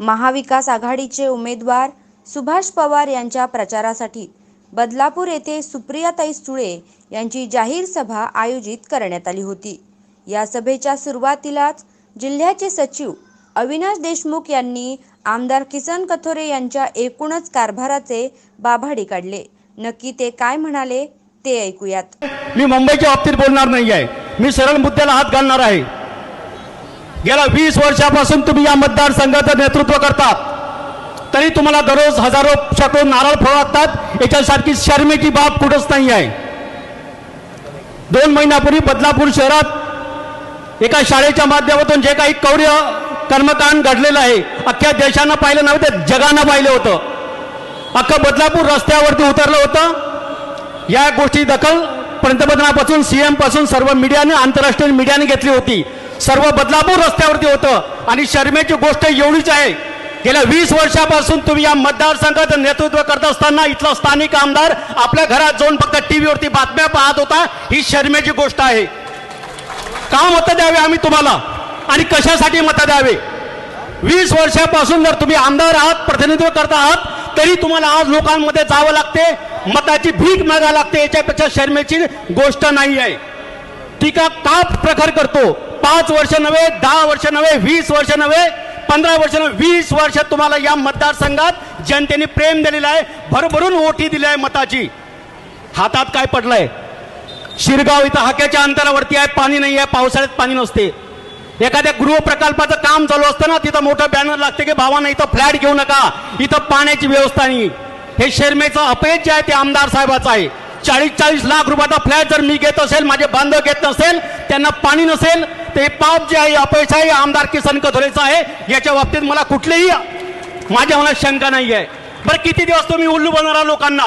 महाविकास आघाडीचे उमेदवार सुभाष पवार यांच्या प्रचारासाठी बदलापूर येथे सुप्रियाताई सुळे यांची जाहीर सभा आयोजित करण्यात आली होती. या सभेच्या सुरुवातीलाच जिल्ह्याचे सचिव अविनाश देशमुख यांनी आमदार किसन कथोरे यांच्या एकूणच कारभाराचे बाभाडी काढले. नक्की ते काय म्हणाले ते ऐकूयात. मी मुंबईच्या बाबतीत बोलणार नाही आहे मी सरळ मुद्द्याला हात घालणार आहे. गेल्या वीस वर्षापासून तुम्ही या मतदारसंघाचं नेतृत्व करतात तरी तुम्हाला दररोज हजारो शेकडो नारळ फळवतात याच्यासारखी शर्मेची बाब कुठंच नाही आहे. दोन महिन्यापूर्वी बदलापूर शहरात एका शाळेच्या माध्यमातून जे काही कौर्य कर्मकांड घडलेलं आहे अख्ख्या देशानं पाहिलं नव्हे ते जगानं पाहिलं होतं. अख्खं बदलापूर रस्त्यावरती उतरलं होतं. या गोष्टी दखल पंतप्रधानापासून सीएमपासून सर्व मीडियाने आंतरराष्ट्रीय मीडियाने घेतली होती. सर्व बदलापूर रस्त्यावरती होतं. आणि शर्मेची गोष्ट एवढीच आहे. गेल्या वीस वर्षापासून तुम्ही या मतदारसंघाचं नेतृत्व करत असताना इथला स्थानिक आमदार आपल्या घरात जाऊन फक्त टीव्हीवरती बातम्या पाहत होता. ही शर्मेची गोष्ट आहे. का मतं द्यावे आम्ही तुम्हाला? आणि कशासाठी मतं द्यावे? वीस वर्षापासून जर तुम्ही आमदार आहात प्रतिनिधित्व करत आहात तरी तुम्हाला आज लोकांमध्ये जावं लागते. मताची भीक मागावी लागते. याच्यापेक्षा शर्मेची गोष्ट नाही आहे. टीका का प्रखर करतो? पाच वर्ष नव्हे दहा वर्ष नव्हे वीस वर्ष नव्हे पंधरा वर्ष नव्हे वीस वर्ष तुम्हाला या मतदारसंघात जनतेने प्रेम दिलेलं आहे भरभरून ओटी दिली आहे मताची. हातात काय पडलंय? शिरगाव इथं हाक्याच्या अंतरावरती आहे पाणी नाही आहे पावसाळ्यात पाणी नसते. एखाद्या गृहप्रकल्पाचं काम चालू असतं ना तिथं मोठं बॅनर लागते की भावानं इथं फ्लॅट घेऊ नका इथं पाण्याची व्यवस्था नाही. हे शेरमेचं अपयश जे आहे ते आमदार साहेबाचं आहे. चाळीस चाळीस लाख रुपयाचा फ्लॅट जर मी घेत असेल माझे बांधव घेत नसेल त्यांना पाणी नसेल ते पाप जे आहे अपयश आहे आमदार किसन कथोरेचं आहे याच्या बाबतीत मला कुठलेही माझ्या मनात शंका नाही आहे. बरं किती दिवस तुम्ही उल्लू बनवणार लोकांना?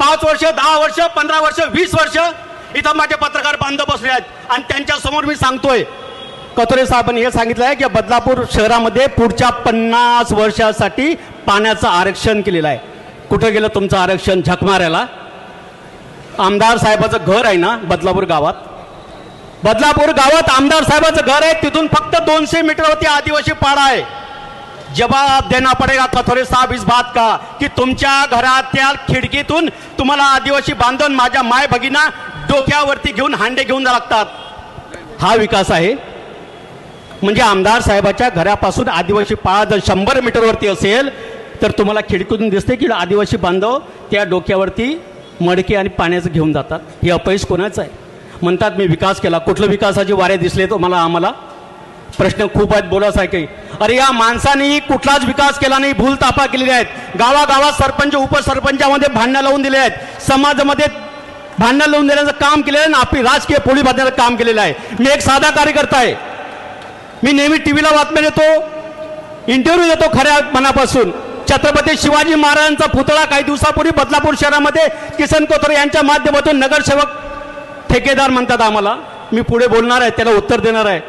पाच वर्ष दहा वर्ष पंधरा वर्ष वीस वर्ष इथं माझे पत्रकार बांधव बसले आहेत आणि त्यांच्यासमोर मी सांगतोय. कथोरे साहेबांनी हे सांगितलं आहे की बदलापूर शहरामध्ये पुढच्या पन्नास वर्षासाठी पाण्याचं आरक्षण केलेलं आहे. कुठं गेलं तुमचं आरक्षण? झकमाऱ्याला. आमदार साहेबाचं घर आहे ना बदलापूर गावात? बदलापूर गावात आमदार साहेबाचं घर आहे तिथून फक्त दोनशे मीटरवरती आदिवासी पाडा आहे. जबाब देना पडेगा कथोरे साहब इस बात का? की तुमच्या घरातल्या खिडकीतून तुम्हाला आदिवासी बांधून माझ्या माय भगिना डोक्यावरती घेऊन हांडे घेऊन जा लागतात. हा विकास आहे. म्हणजे आमदार साहेबाच्या घरापासून आदिवासी पाळा जर शंभर मीटरवरती असेल तर तुम्हाला खिडकीतून दिसते की आदिवासी बांधव त्या डोक्यावरती मडके आणि पाण्याचं घेऊन जातात. हे अपयश कोणाचं आहे? म्हणतात मी विकास केला. कुठलं विकासाचे वारे दिसले तुम्हाला आम्हाला? प्रश्न खूप आहेत बोलाच आहे काही अरे या माणसाने कुठलाच विकास केला नाही भूल तापा केलेल्या आहेत. गावागावात सरपंच उपसरपंचामध्ये भांडणं लावून दिले आहेत. समाजामध्ये भांडणं लावून देण्याचं काम केलेलं आहे आणि आपली राजकीय पोळी बांधण्याचं काम केलेलं आहे. मी एक साधा कार्यकर्ता आहे. मी नेहमी टी व्हीला बातम्या देतो इंटरव्ह्यू देतो खऱ्या मनापासून. छत्रपती शिवाजी महाराजांचा पुतळा काही दिवसापूर्वी बदलापूर शहरामध्ये किसन कोथरे यांच्या माध्यमातून नगरसेवक ठेकेदार म्हणतात आम्हाला. मी पुढे बोलणार आहे त्याला उत्तर देणार आहे.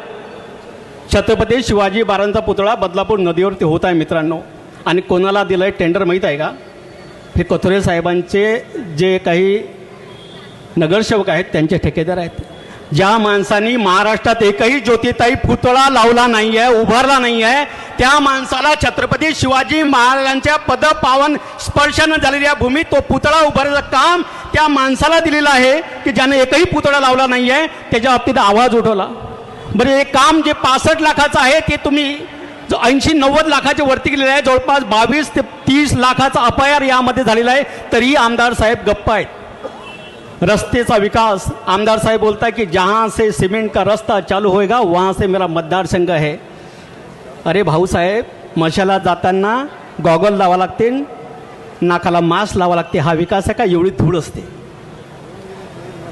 छत्रपती शिवाजी महाराजांचा पुतळा बदलापूर नदीवरती होत आहे मित्रांनो. आणि कोणाला दिलं आहे टेंडर माहीत आहे का? हे कोथरे साहेबांचे जे काही नगरसेवक आहेत त्यांचे ठेकेदार आहेत. ज्या माणसांनी महाराष्ट्रात एकही ज्योतिताई पुतळा लावला नाही आहे उभारला नाही आहे त्या माणसाला छत्रपती शिवाजी महाराजांच्या पदपावन स्पर्शानं झालेल्या भूमीत तो पुतळा उभारायचं काम त्या माणसाला दिलेलं आहे की ज्याने एकही पुतळा लावला नाही आहे त्याच्या बाबतीत आवाज उठवला. बरं हे काम जे पासष्ट लाखाचं आहे ते तुम्ही जो ऐंशी नव्वद लाखाच्या वरती गेलेलं आहे जवळपास बावीस ते तीस लाखाचा अपायर यामध्ये झालेला आहे तरीही आमदार साहेब गप्प आहेत. रस्तेचा विकास. आमदार साहेब बोलता है कि जहाँ से सीमेंट का रास्ता चालू होएगा वहाँ से मेरा मतदारसंघ है. अरे भाऊसाहेब मशाला जाताना गॉगल लावा लागतील नाकाला मास्क लावा लागते. हा विकास आहे का? एवढी धूळ असते.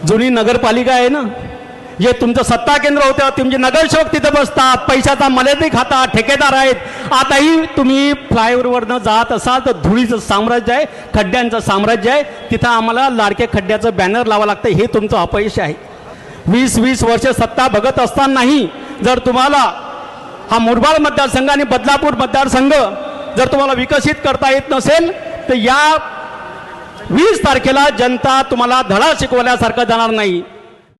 जुनी नगरपालिका आहे ना जे तुमचं सत्ता केंद्र होतं तुमचे नगरसेवक तिथं बसतात पैशाचा मर्यादित खाता ठेकेदार आहेत. आताही तुम्ही फ्लायओव्हरवरनं जात असाल तर धुळीचं साम्राज्य आहे खड्ड्यांचं साम्राज्य आहे. तिथं आम्हाला लाडके खड्ड्याचं बॅनर लावावं लागतं. हे तुमचं अपयश आहे. वीस वीस वर्ष सत्ता बघत असतानाही जर तुम्हाला हा मुरबाड मतदारसंघ आणि बदलापूर मतदारसंघ जर तुम्हाला विकसित करता येत नसेल तर या वीस तारखेला जनता तुम्हाला धडा शिकवल्यासारखं जाणार नाही.